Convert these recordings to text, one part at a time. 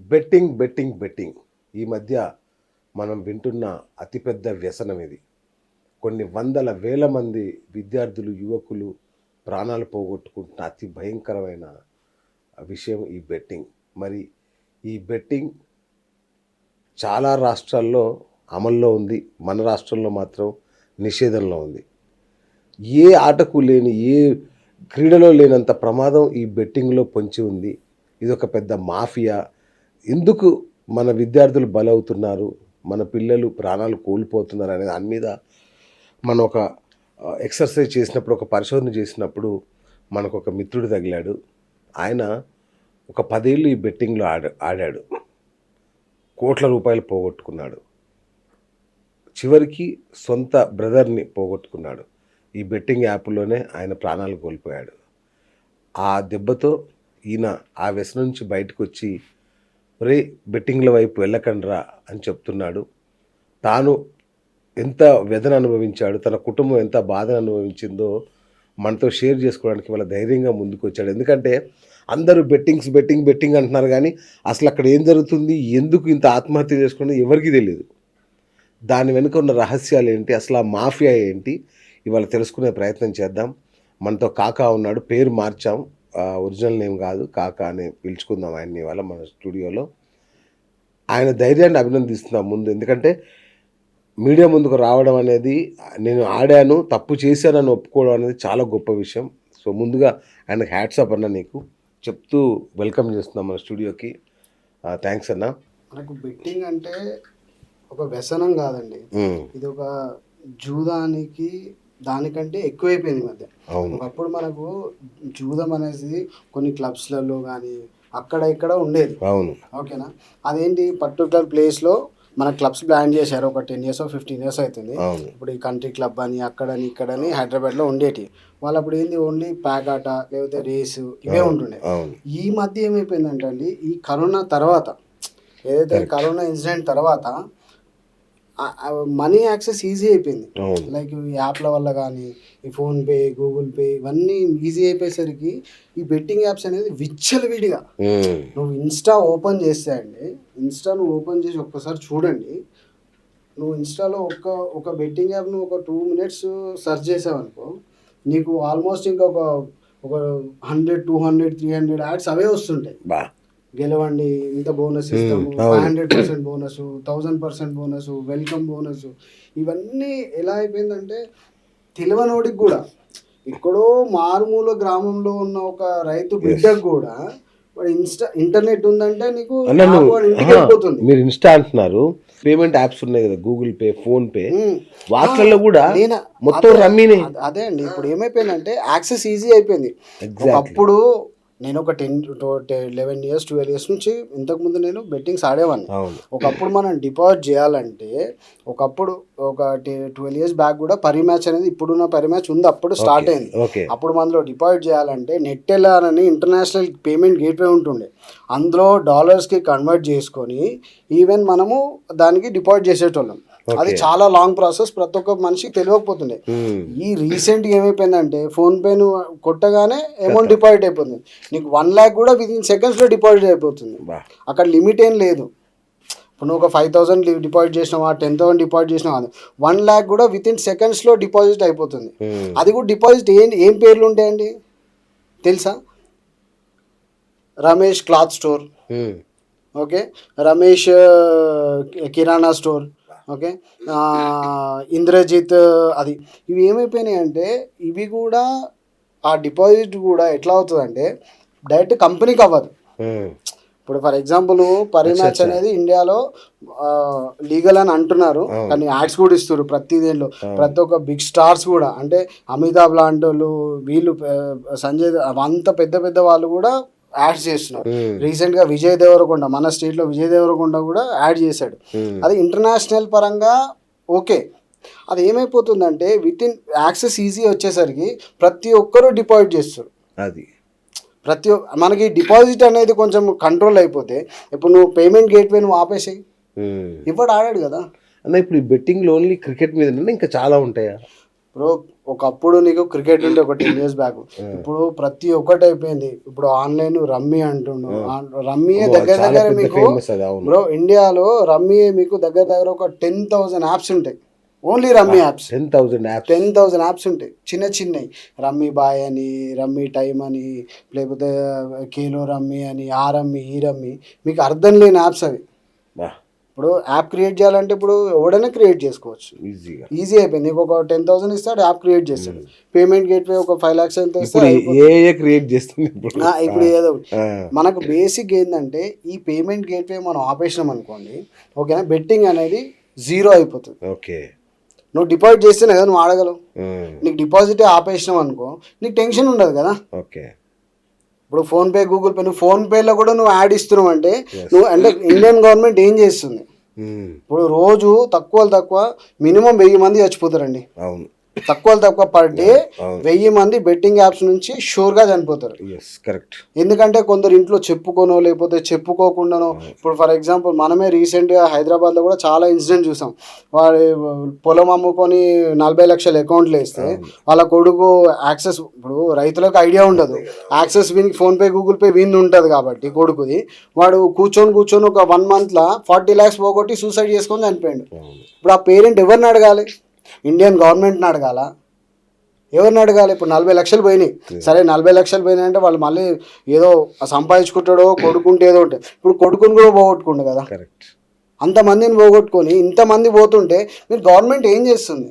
Betting betting betting. ఈ మధ్య మనం వింటున్న అతిపెద్ద వ్యసనం ఇది. కొన్ని వందల వేల మంది విద్యార్థులు యువకులు ప్రాణాలు పోగొట్టుకుంటున్న అతి భయంకరమైన విషయం ఈ బెట్టింగ్. మరి ఈ బెట్టింగ్ చాలా రాష్ట్రాల్లో అమల్లో ఉంది. మన రాష్ట్రంలో మాత్రం నిషేధంలో ఉంది. ఏ ఆటకు లేని ఏ క్రీడలో లేనంత ప్రమాదం ఈ బెట్టింగ్లో పొంచి ఉంది. ఇది ఒక పెద్ద మాఫియా. ఎందుకు మన విద్యార్థులు బలవుతున్నారు మన పిల్లలు ప్రాణాలు కోల్పోతున్నారు అనే దాని మీద మనం ఒక ఎక్సర్సైజ్ చేసినప్పుడు ఒక పరిశోధన చేసినప్పుడు మనకు ఒక మిత్రుడు తగిలాడు. ఆయన ఒక పదేళ్ళు ఈ బెట్టింగ్లో ఆడ ఆడాడు. కోట్ల రూపాయలు పోగొట్టుకున్నాడు. చివరికి సొంత బ్రదర్ని పోగొట్టుకున్నాడు. ఈ బెట్టింగ్ యాప్లోనే ఆయన ప్రాణాలు కోల్పోయాడు. ఆ దెబ్బతో ఈయన ఆ వ్యసనం నుంచి బయటకు వచ్చి ఒరే బెట్టింగ్ల వైపు వెళ్ళకండ్రా అని చెప్తున్నాడు. తాను ఎంత వ్యధన అనుభవించాడు తన కుటుంబం ఎంత బాధను అనుభవించిందో మనతో షేర్ చేసుకోవడానికి వాళ్ళ ధైర్యంగా ముందుకు వచ్చాడు ఎందుకంటే అందరూ బెట్టింగ్స్ బెట్టింగ్ బెట్టింగ్ అంటున్నారు కానీ అసలు అక్కడ ఏం జరుగుతుంది ఎందుకు ఇంత ఆత్మహత్య చేసుకున్నది ఎవరికీ తెలియదు దాని వెనుక ఉన్న రహస్యాలు ఏంటి అసలు ఆ మాఫియా ఏంటి ఇవాళ తెలుసుకునే ప్రయత్నం చేద్దాం. మనతో కాకా ఉన్నాడు పేరు మార్చాం. ఒరిజినల్ నేమ్ కాదు కాకా అని పిలుచుకుందాం ఆయన్ని ఇవాళ మన స్టూడియోలో. ఆయన ధైర్యాన్ని అభినందిస్తున్నాం ముందు. ఎందుకంటే మీడియా ముందుకు రావడం అనేది నేను ఆడాను తప్పు చేశానని ఒప్పుకోవడం అనేది చాలా గొప్ప విషయం. సో ముందుగా ఆయనకు హ్యాట్సప్ అన్న నీకు చెప్తూ వెల్కమ్ చేస్తున్నాం మన స్టూడియోకి. థ్యాంక్స్ అన్న. మనకు బెట్టింగ్ అంటే ఒక వ్యసనం కాదండి. ఇది ఒక జూదానికి దానికంటే ఎక్కువైపోయింది ఈ మధ్య. ఒకప్పుడు మనకు జూదం అనేది కొన్ని క్లబ్స్లలో కానీ అక్కడ ఇక్కడ ఉండేది. అవును. ఓకేనా? అదేంటి? పర్టికులర్ ప్లేస్లో మన క్లబ్స్ బ్లాన్ చేశారు. ఒక టెన్ ఇయర్స్ ఫిఫ్టీన్ ఇయర్స్ అవుతుంది ఇప్పుడు ఈ కంట్రీ క్లబ్ అని అక్కడని ఇక్కడని హైదరాబాద్లో ఉండేటి. వాళ్ళు అప్పుడు ఏంది? ఓన్లీ ప్యాక్ ఆట లేకపోతే రేసు ఇవే ఉంటుండే. ఈ మధ్య ఏమైపోయిందంటే అండి ఈ కరోనా తర్వాత ఏదైతే కరోనా ఇన్సిడెంట్ తర్వాత మనీ యాక్సెస్ ఈజీ అయిపోయింది. లైక్ ఈ యాప్ల వల్ల కానీ ఈ ఫోన్పే గూగుల్ పే ఇవన్నీ ఈజీ అయిపోయేసరికి ఈ బెట్టింగ్ యాప్స్ అనేది విచ్చలవిడిగా. నువ్వు ఇన్స్టా ఓపెన్ చేస్తే అండి ఇన్స్టా నువ్వు ఓపెన్ చేసి ఒక్కసారి చూడండి. నువ్వు ఇన్స్టాలో ఒక ఒక బెట్టింగ్ యాప్ నువ్వు ఒక టూ మినిట్స్ సెర్చ్ చేసావు అనుకో నీకు ఆల్మోస్ట్ ఇంకా ఒక ఒక hundred two hundred three hundred ads అవే వస్తుంటాయి. బా. గెలవండి ఇంత బోనస్ ఇస్తాము. Five hundred percent bonus thousand percent bonus welcome bonus ఇవన్నీ ఎలా అయిపోయిందంటే తెలియనోడికి కూడా ఎక్కడో మారుమూల గ్రామంలో ఉన్న ఒక రైతు బిడ్డకు కూడా వాడు ఇన్స్టా ఇంటర్నెట్ ఉందంటే నీకు మీరు ఇన్స్టా అంటున్నారు పేమెంట్ యాప్స్ ఉన్నాయి కదా గూగుల్ పే ఫోన్ పే. వాటిలలో కూడా నేను- మొత్తం రమ్మీనే. అదే- అండి ఇప్పుడు ఏమైపోయిందంటే యాక్సెస్ ఈజీ అయిపోయింది. Exactly. నేను ఒక ten eleven years twelve years నుంచి ఇంతకుముందు నేను బెట్టింగ్స్ ఆడేవాడిని ఒకప్పుడు మనం డిపాజిట్ చేయాలంటే ఒకప్పుడు ఒక ట్వెల్వ్ ఇయర్స్ బ్యాక్ కూడా పరి మ్యాచ్ అనేది ఇప్పుడున్న పరి మ్యాచ్ ఉంది అప్పుడు స్టార్ట్ అయింది. అప్పుడు మనలో డిపాజిట్ చేయాలంటే నెట్ అని ఇంటర్నేషనల్ పేమెంట్ గేట్వే ఉంటుండే. అందులో డాలర్స్కి కన్వర్ట్ చేసుకొని ఈవెన్ మనము దానికి డిపాజిట్ చేసేటోళ్ళం. అది చాలా లాంగ్ ప్రాసెస్ ప్రతి ఒక్క మనిషికి తెలియకపోతుండే. ఉమ్, ఈ రీసెంట్గా ఏమైపోయిందంటే ఫోన్ పే నువ్వు కొట్టగానే అమౌంట్ డిపాజిట్ అయిపోతుంది. నీకు వన్ ల్యాక్ కూడా విత్ ఇన్ సెకండ్స్లో డిపాజిట్ అయిపోతుంది. అక్కడ లిమిట్ ఏం లేదు. ఇప్పుడు నువ్వు ఒక ఫైవ్ థౌసండ్ డిపాజిట్ చేసినావా టెన్ థౌసండ్ డిపాజిట్ చేసినావా వన్ ల్యాక్ కూడా విత్ ఇన్ సెకండ్స్లో డిపాజిట్ అయిపోతుంది. ఉమ్, అది కూడా డిపాజిట్ ఏం ఏం పేర్లు ఉంటాయండి? తెలుసా? Ramesh cloth store. Um, okay? Ramesh kirana store. Okay? Indrajit అది. ఇవి ఏమైపోయినాయి అంటే ఇవి కూడా ఆ డిపాజిట్ కూడా ఎట్లా అవుతుందంటే డైరెక్ట్ కంపెనీకి అవ్వదు ఇప్పుడు ఫర్ ఎగ్జాంపుల్ పరిమ్యాచ్ అనేది ఇండియాలో లీగల్ అని అంటున్నారు కానీ యాడ్స్ కూడా ఇస్తారు ప్రతి దేంట్లో ప్రతి ఒక్క బిగ్ స్టార్స్ కూడా అంటే అమితాబ్ లాంటి వాళ్ళు వీళ్ళు సంజయ్ అంత పెద్ద పెద్ద వాళ్ళు కూడా యాడ్స్ చేస్తున్నారు రీసెంట్గా విజయ్ దేవరకొండ మన స్టేట్లో విజయ్ దేవరకొండ కూడా యాడ్ చేశాడు. అది ఇంటర్నేషనల్ పరంగా ఓకే. అది ఏమైపోతుందంటే విత్ ఇన్ యాక్సెస్ ఈజీ వచ్చేసరికి ప్రతి ఒక్కరూ డిపాజిట్ చేస్తారు. అది. ప్రతి మనకి డిపాజిట్ అనేది కొంచెం కంట్రోల్ అయిపోతే ఇప్పుడు నువ్వు పేమెంట్ గేట్వే నువ్వు ఆపేసాయి. ఇవ్వడు ఆడాడు కదా? అన్న ఇప్పుడు ఈ బెట్టింగ్ ఓన్లీ క్రికెట్ మీద ఇంకా చాలా ఉంటాయా? ఇప్పుడు ఒకప్పుడు నీకు క్రికెట్ ఉండే ఒక టెన్ ఇయర్స్ బ్యాక్ ఇప్పుడు ప్రతి ఒక్కటి అయిపోయింది. ఇప్పుడు ఆన్లైన్ రమ్మీ అంటుండు. ఆన్- రమ్మీ దగ్గర దగ్గర మీకు బ్రో ఇండియాలో రమ్మీ మీకు దగ్గర దగ్గర ఒక టెన్ థౌసండ్ యాప్స్ ఉంటాయి. Only rummy apps ten thousand apps ten thousand apps ఉంటాయి. చిన్న చిన్నవి రమ్మీ బాయ్ అని రమ్మీ టైమ్ అని లేకపోతే కేలో రమ్మీ అని ఆ రమ్మీ ఈ రమ్మీ. మీకు అర్థం లేని యాప్స్ అవి. ఇప్పుడు యాప్ క్రియేట్ చేయాలంటే ఇప్పుడు ఎవడైనా క్రియేట్ చేసుకోవచ్చు. ఈజీగా ఈజీ అయిపోయింది. నీకు ఒక టెన్ థౌసండ్ ఇస్తాడు యాప్ క్రియేట్ చేస్తాడు. పేమెంట్ గేట్వే ఒక ఫైవ్ లాక్స్ ఎంత క్రియేట్ చేస్తుంది ఇప్పుడు? ఏదో మనకు బేసిక్ ఏంటంటే ఈ పేమెంట్ గేట్వే మనం ఆపేసినాం అనుకోండి ఓకేనా? బెట్టింగ్ అనేది జీరో అయిపోతుంది. ఓకే. నువ్వు డిపాజిట్ చేస్తేనే కదా నువ్వు ఆడగలవు. ఉమ్, నీకు డిపాజిట్ ఆపేసినాం అనుకో నీకు టెన్షన్ ఉండదు కదా? ఓకే. ఇప్పుడు ఫోన్పే గూగుల్ పే నువ్వు ఫోన్పేలో కూడా నువ్వు యాడ్ ఇస్తున్నావు అంటే నువ్వు అంటే ఇండియన్ గవర్నమెంట్ ఏం చేస్తుంది? ఉమ్, ఇప్పుడు రోజు తక్కువ తక్కువ మినిమం వెయ్యి మంది చచ్చిపోతారండి. అవును. తక్కువ తక్కువ పర్ డే. వెయ్యి మంది బెట్టింగ్ యాప్స్ నుంచి షూర్గా చనిపోతారు. కరెక్ట్ ఎందుకంటే కొందరు ఇంట్లో చెప్పుకోనో లేకపోతే చెప్పుకోకుండానో ఇప్పుడు ఫర్ ఎగ్జాంపుల్ మనమే రీసెంట్గా హైదరాబాద్లో కూడా చాలా ఇన్సిడెంట్ చూసాం. వాడు పొలం అమ్ముకొని నలభై లక్షల అకౌంట్లు వేస్తే వాళ్ళ కొడుకు యాక్సెస్ ఇప్పుడు రైతులకు ఐడియా ఉండదు. యాక్సెస్ వీనికి ఫోన్పే గూగుల్ పే వీన్ ఉంటుంది కాబట్టి కొడుకుది. వాడు కూర్చొని కూర్చొని ఒక వన్ మంత్లో ఫార్టీ ల్యాక్స్ పోగొట్టి సూసైడ్ చేసుకొని చనిపోయాడు. ఇప్పుడు ఆ పేరెంట్ ఎవరిని అడగాలి? ఇండియన్ గవర్నమెంట్ని అడగాల. ఎవరిని అడగాలి? ఇప్పుడు నలభై లక్షలు పోయినాయి. సరే నలభై లక్షలు పోయినాయి అంటే వాళ్ళు మళ్ళీ ఏదో సంపాదించుకుంటాడో కొడుకుంటే ఏదో ఉంటుంది ఇప్పుడు కొడుకుని కూడా పోగొట్టుకుండు కదా. కరెక్ట్ అంతమందిని పోగొట్టుకొని ఇంతమంది పోతుంటే మీరు గవర్నమెంట్ ఏం చేస్తుంది?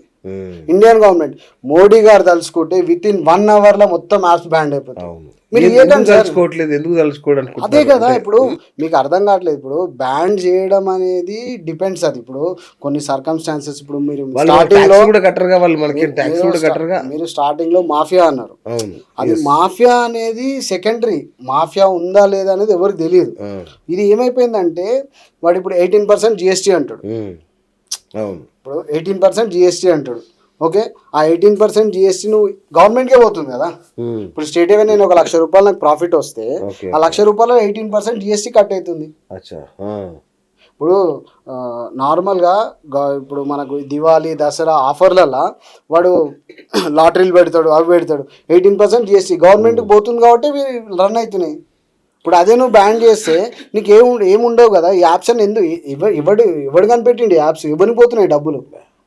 ఇండియన్ గవర్నమెంట్ మోడీ గారు తలుచుకుంటే విత్ ఇన్ వన్ అవర్లో మొత్తం యాప్స్ బ్యాండ్ అయిపోతాయి అవును. మీరు ఎందుకు ఏకంగా సార్- తలుచుకోవట్లేదు? ఎందుకు తలుచుకోవడానికి అదే కదా ఇప్పుడు మీకు అర్థం కావట్లేదు. ఇప్పుడు బ్యాన్ చేయడం అనేది డిపెండ్స్ అది. ఇప్పుడు కొన్ని సర్కమ్స్టాన్సెస్ ఇప్పుడు మీరు స్టార్టింగ్లో కూడా కట్టరుగా వాళ్ళు మనకి ట్యాక్స్ కూడా కట్టరుగా. మీరు స్టార్టింగ్లో మాఫియా అన్నారు. అది మాఫియా అనేది సెకండరీ మాఫియా ఉందా లేదా అనేది ఎవరికి తెలియదు. ఆ, ఇది ఏమైపోయిందంటే వాడు ఇప్పుడు ఎయిటీన్ పర్సెంట్ జిఎస్టీ అంటాడు. అవును ఇప్పుడు ఎయిటీన్ పర్సెంట్ జిఎస్టీ అంటాడు. ఓకే? ఆ ఎయిటీన్ పర్సెంట్ జిఎస్టీ నువ్వు గవర్నమెంట్కే పోతుంది కదా? ఇప్పుడు స్టేట్ ఏవే నేను ఒక లక్ష రూపాయలు నాకు ప్రాఫిట్ వస్తే ఆ లక్ష రూపాయలు ఎయిటీన్ పర్సెంట్ జిఎస్టీ కట్ అవుతుంది. ఇప్పుడు నార్మల్గా ఇప్పుడు మనకు దివాళీ దసరా ఆఫర్లలో వాడు లాటరీలు పెడతాడు అవి పెడతాడు. ఎయిటీన్ పర్సెంట్ జిఎస్టీ గవర్నమెంట్కి పోతుంది కాబట్టి రన్ అవుతున్నాయి. ఇప్పుడు అదే నువ్వు బ్యాన్ చేస్తే నీకు ఏం ఏముండవు కదా? ఈ యాప్స్ అని ఎందుకు? ఇవ ఇవ్వడు ఎవడు కనిపెట్టిండి యాప్స్ ఇవ్వని పోతున్నాయి డబ్బులు.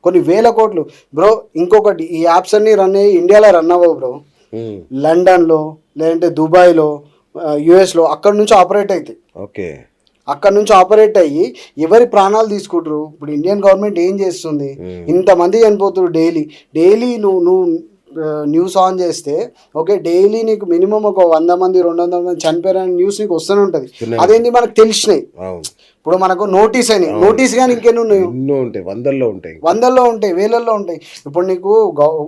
కొన్ని వేల కోట్లు. బ్రో ఇంకొకటి ఈ యాప్స్ అన్ని రన్ అయ్యి ఇండియాలో రన్ అవ్వవు బ్రో లండన్లో లేదంటే దుబాయ్లో యుఎస్లో అక్కడ నుంచి ఆపరేట్ అవుతాయి ఓకే. అక్కడ నుంచి ఆపరేట్ అయ్యి ఎవరి ప్రాణాలు తీసుకుంటారు? ఇప్పుడు ఇండియన్ గవర్నమెంట్ ఏం చేస్తుంది? ఇంతమంది చనిపోతారు డైలీ డైలీ నువ్వు నువ్వు న్యూస్ ఆన్ చేస్తే ఓకే డైలీ నీకు మినిమం ఒక వంద మంది రెండు వందల మంది చనిపోయారని న్యూస్ నీకు వస్తూనే ఉంటుంది. అదేంటి మనకు తెలిసినాయి? ఇప్పుడు మనకు నోటీస్ అయినాయి. నోటీస్ కానీ ఇంకెన్ని ఎన్నో ఉంటాయి. వందల్లో ఉంటాయి. వందల్లో ఉంటాయి వేలల్లో ఉంటాయి. ఇప్పుడు నీకు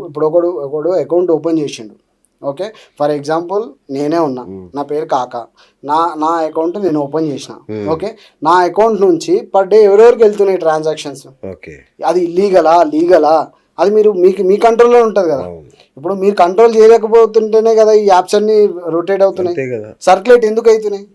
ఇప్పుడు ఒకడు ఒకడు అకౌంట్ ఓపెన్ చేసిండు. ఓకే ఫర్ ఎగ్జాంపుల్ నేనే ఉన్నా. నా పేరు కాక. నా నా అకౌంట్ నేను ఓపెన్ చేసిన. ఓకే నా అకౌంట్ నుంచి పర్ డే ఎవరెవరికి వెళ్తున్నాయి ట్రాన్సాక్షన్స్ ఓకే అది లీగలా లీగలా అది మీరు మీకు మీ కంట్రోల్లో ఉంటుంది కదా. ఇప్పుడు మీరు కంట్రోల్ చేయలేకపోతుంటేనే కదా ఈ యాప్స్ అన్ని రొటేట్ అవుతున్నాయి. సర్క్యులేట్ ఎందుకు అవుతున్నాయి?